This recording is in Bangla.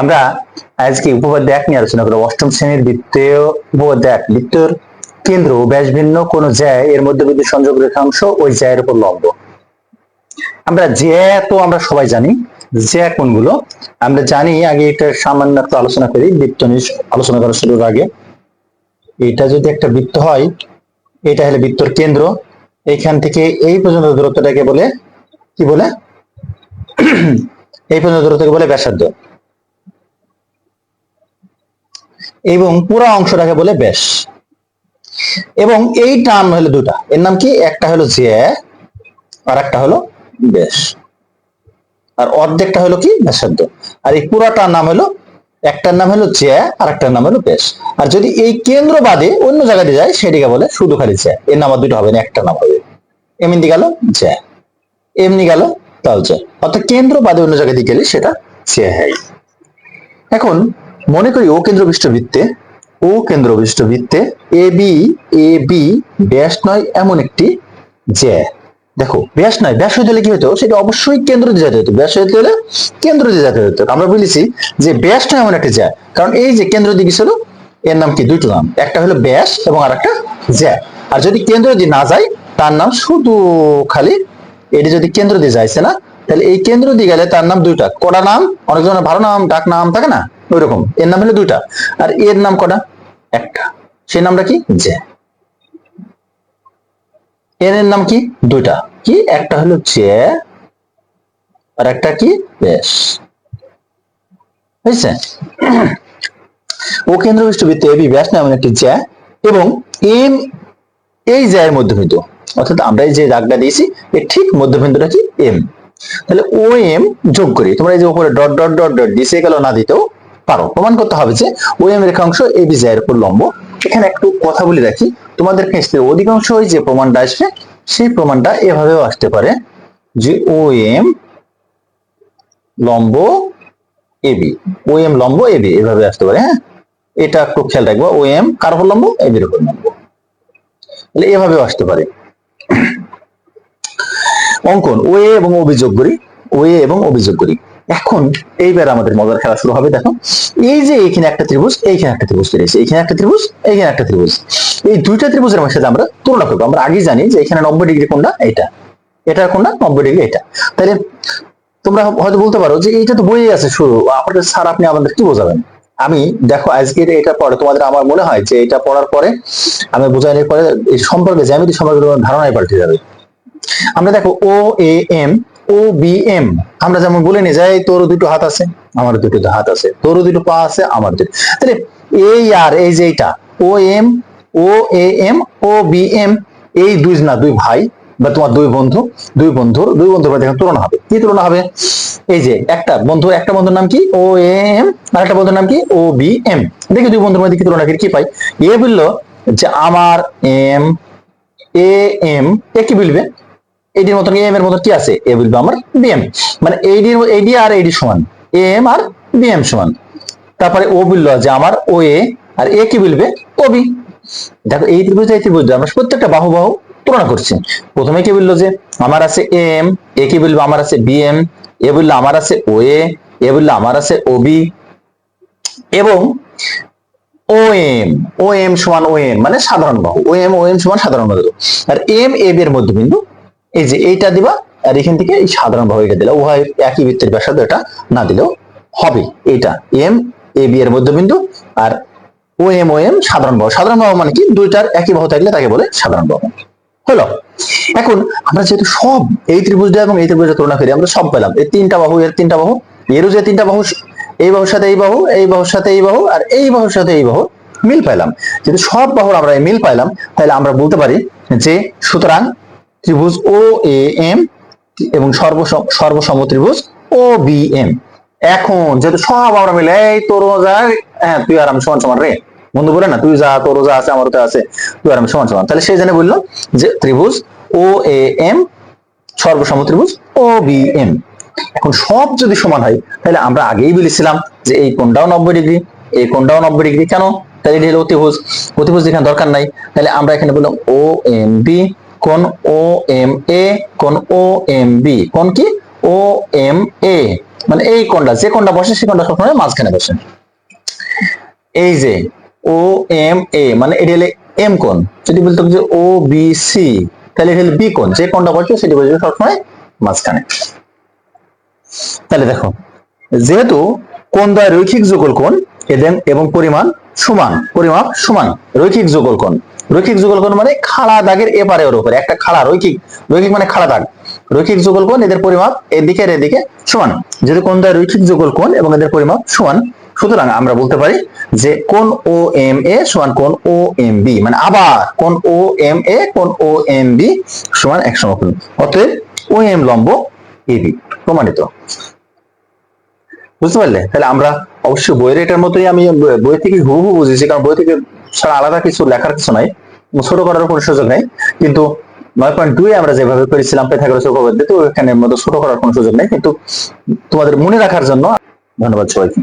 আমরা আজকে উপপাদ্য নিয়ে আলোচনা করব। অষ্টম শ্রেণির বৃত্তীয় বৃত্তর কেন্দ্র ব্যাস ভিন্ন, কোন এর সংযোগ রেখাংশ ওই উপর লম্ব। আমরা তো আমরা সবাই জানি কোনগুলো। আমরা জানি, আগে এটা সামান্য একটু আলোচনা করি, বৃত্ত নিয়ে আলোচনা করা শুরুর আগে। এটা যদি একটা বৃত্ত হয়, এটা হলো বৃত্তর কেন্দ্র। এইখান থেকে এই পর্যন্ত দূরত্বটাকে বলে, কি বলে? এই পর্যন্ত দূরত্বকে বলে ব্যাসার্ধ। এবং পুরা অংশটাকে বলে ব্যাস। এবং এই টার্ম হলো দুটা। এর নাম কি? একটা হলো জে আর একটা হলো ব্যাস। আর অর্ধেকটা হলো কি? ব্যাসার্ধ। আর এই পুরাটার নাম হলো, একটার নাম হলো জ্যা আর একটার নাম হলো ব্যাস। আর যদি এই কেন্দ্র বাদে অন্য জায়গাতে যায়, সেটিকে বলে শুধু খালি জ্যা এর নাম আর দুটো হবে না, একটা নাম হবে। এমনি গেল জ্যা এমনি গেল জ্যা অর্থাৎ কেন্দ্র বাদে অন্য গেলে সেটা এখন মনে করি ও কেন্দ্র বিশিষ্ট বৃত্তে ও কেন্দ্র বিশিষ্ট বৃত্তে এ বি এ বি ব্যাস নয় এমন একটি দেখো, ব্যাস নয়, ব্যাস কি হতো সেটা অবশ্যই কেন্দ্র দিয়ে যেতে হতো ব্যাস হলে কেন্দ্র দিয়ে যেতে হতো আমরা বলেছি যে ব্যাস নয় এমন একটা জ্যা। কারণ এই যে কেন্দ্র দিকে ছিল এর নাম কি? দুটো নাম। একটা হলো ব্যাস এবং আর একটা জ্যা। আর যদি কেন্দ্র দিয়ে না যায়, তার নাম শুধু খালি এটি যদি কেন্দ্র দিয়ে যাইছে না তাহলে এই কেন্দ্র দিয়ে গেলে তার নাম দুইটা। কটা নাম? অনেক জনের ভালো নাম, ডাক নাম থাকে না? ওই রকম এর নাম হলো দুইটা। আর এর নাম কটা? একটা। সেই নামটা কি? জ্যা এর এর নাম কি? দুইটা। কি? একটা হলো জ্যা আর একটা কি? ব্যাস বুঝছেন ও কেন্দ্র বিষ্টবৃত্ত এবি ব্যাস নামে একটি জ্যা এবং এম, এই জ্যায়ের মধ্যবিন্দু অর্থাৎ আমরা যে দাগটা দিয়েছি, এর ঠিক মধ্যবিন্দুটা কি? এম তাহলে ও এম যোগ করি। তোমরা এই যে উপরে ডট ডট ডট ডট দিছে গেল, না দিতেও পারো। প্রমাণ করতে হবে যে ও এম রেখাংশ এ বি জ্যায়ের উপর লম্ব। এখানে একটু কথা বলে রাখি। তোমাদের ক্ষেত্রে ওই যে প্রমাণটা আসবে, সেই প্রমাণটা এভাবেও আসতে পারে যে ও এম লম্ব এবি ও এম লম্ব এবি এভাবে আসতে পারে হ্যাঁ? এটা একটু খেয়াল রাখব। ও এম কার উপর লম্ব? এবির উপর লম্ব। তাহলে এভাবেও আসতে পারে। অঙ্কন ও এ এবং অভিযোগ করি ও এ এবং অভিযোগ করি। এখন এইবার আমাদের মজার খেলা শুরু হবে, দেখো। এই যে এখানে একটা ত্রিভুজ, এইখানে একটা ত্রিভুজ রয়েছে এইখানে একটা ত্রিভুজ, এইখানে একটা ত্রিভুজ। এই দুইটা ত্রিভুজের সাথে আমরা তুলনা করব। আমরা আগে জানি যে এখানে নব্বই ডিগ্রি কোনটা এটা এটার কোনটা নব্বই ডিগ্রি এটা তাহলে তোমরা হয়তো বলতে পারো যে এটা তো বইয়ে আছে শুরু। আপনাদের স্যার, আপনি আমাদের কি বোঝাবেন? আমি, দেখো আজকে এটা পরে তোমাদের আমার মনে হয় যে এটা পড়ার পরে আমি বোঝানোর পরে এই সম্পর্কে জ্যামিতি সম্পর্কে তোমার ধারণাই পাল্টে যাবে। আমরা দেখো O A M O B M আমরা যেমন বলে নি যাই তোর দুটো হাত আছে, আমার দুটো হাত আছে। তোর দুটো পা আছে, আমার দুটো তাহলে এই আর এই যে এইটা O M O A M O B M এই দুই না, দুই ভাই বা তোমার দুই বন্ধু, দুই বন্ধুর দুই বন্ধুর মধ্যে তুলনা হবে। কি তুলনা হবে? এই যে একটা বন্ধু, একটা বন্ধুর নাম কি? ও এম আর একটা বন্ধুর নাম কি? ও বি এম দেখি দুই বন্ধুর মধ্যে কি তুলনা কি পাই? এ বলল যে, আমার এম এ এম এ কি বলবে? এডির মতন এম এর মতন কি আছে? এ বলবে আমার বিএম মানে এইডির এডি আর এডি সমান। এম আর বিএম সমান। তারপরে ও বলল যে আমার ও এ আর এ কি বলবে? ও বি দেখো, এই ত্রিভুজ এই ত্রিভুজ আমরা প্রত্যেকটা বাহু বাহু তুলনা করছি। প্রথমে কি বলল যে আমার আছে এম এ কি বলব? আমার আছে বিএম এ বলল আমার আছে ও এ এ বলল আমার আছে ও বি এবং ও এম ও এম সমান ও এম মানে সাধারণ বাহু। ও এম ও এম সমান সাধারণ বাহু। আর এম এ বি এর মধ্যবিন্দু এই যে এইটা দিবা, আর এখান থেকে এই সাধারণ বাহু এটা দিলা উভয় একই বৃত্তের ব্যাসার্ধ এটা না দিলেও হবে। এটা এম এ বি এর মধ্যবিন্দু আর ও এম ও এম সাধারণ বাহু সাধারণ বাহু মানে কি? দুইটার একই বাহু থাকলে তাকে বলে সাধারণ বাহু হলো? এখন আমরা যেহেতু সব এই ত্রিভুজটা এবং এই ত্রিভুজটা তুলনা করি, আমরা সব পেলাম। এই তিনটা বাহু, এর তিনটা বাহু এরও যে তিনটা বাহু, এই বাহুর সাথে এই বাহু, এই বাহুর সাথে এই বাহু আর এই বাহুর সাথে এই বাহু মিল পাইলাম। যেহেতু সব বাহুর আমরা মিল পাইলাম, তাহলে আমরা বলতে পারি যে সুতরাং ত্রিভুজ ও এ এম এবং সর্বসম ত্রিভুজ ও বি এম এখন যেহেতু সব আমরা মিলে, এই তোর যা হ্যাঁ তুই আর আমি সমান সমান রে। বন্ধু বলে না, তুই যা তোর যা আছে আমার তো আছে, তুই আর আমি সমান সমান। তাহলে সেই জন্য বলল যে ত্রিভুজ ও এ এম সর্বসম ত্রিভুজ ও বি এম এখন সব যদি সমান হয়, তাহলে আমরা আগেই বলেছিলাম যে এই কোনটাও নব্বই ডিগ্রি, এই কোনটাও নব্বই ডিগ্রি। কেন? তাহলে এটা হলো অতিভুজ। অতিভুজ এখানে দরকার নাই। তাহলে আমরা এখানে বললাম ও এম বি কোন ও এম এ কোন ও এম বি কোন কি? ও এম এ মানে এই কোনটা যে কোনটা বসে সেই কোনটা সবসময় মাঝখানে বসে। এই যে ও এম এ মানে এটি হলে এম কোন যদি বলতো যে ও বি সি তাহলে এটা হলো বি কোন যে কোনটা বসে সেটি বসবে সবসময় মাঝখানে। তাহলে দেখো, যেহেতু কোণ দ্বয় রৈখিক যুগল এদের এবং পরিমাণ সমান, পরিমাপ সমান, রৈখিক যুগল কোণ। রৈখিক যুগল কোণ মানে খাড়া দাগের এপারে ওর উপরে, একটা খাড়া রৈখিক রৈখিক মানে খাড়া দাগ। রৈখিক যুগল কোণ, এদের পরিমাপ এদিকে আর এদিকে সমান। যেহেতু কোন দ্বয় রৈখিক যুগল কোণ এবং এদের পরিমাপ সমান, সুতরাং আমরা বলতে পারি যে কোন ও এম এ সমান কোন ও এম বি মানে আবার কোন ও এম এ কোণ ও এম বি সমান এক সমকোণ। অতএব ও এম লম্ব এবি প্রমাণিত। বুঝতে পারলে? তাহলে আমরা অবশ্যই বইয়ের এটার মতোই আমি বই থেকে হুবহু বুঝেছি, কারণ বই থেকে ছাড়া আলাদা কিছু লেখার কিছু নাই ছোট করার কোনো সুযোগ নেই। কিন্তু নয় পয়েন্ট দুই আমরা যেভাবে করেছিলাম পেথাগোরাস উপপাদ্য, তো মধ্যে ছোট করার কোনো সুযোগ নেই। কিন্তু তোমাদের মনে রাখার জন্য ধন্যবাদ সবাইকে।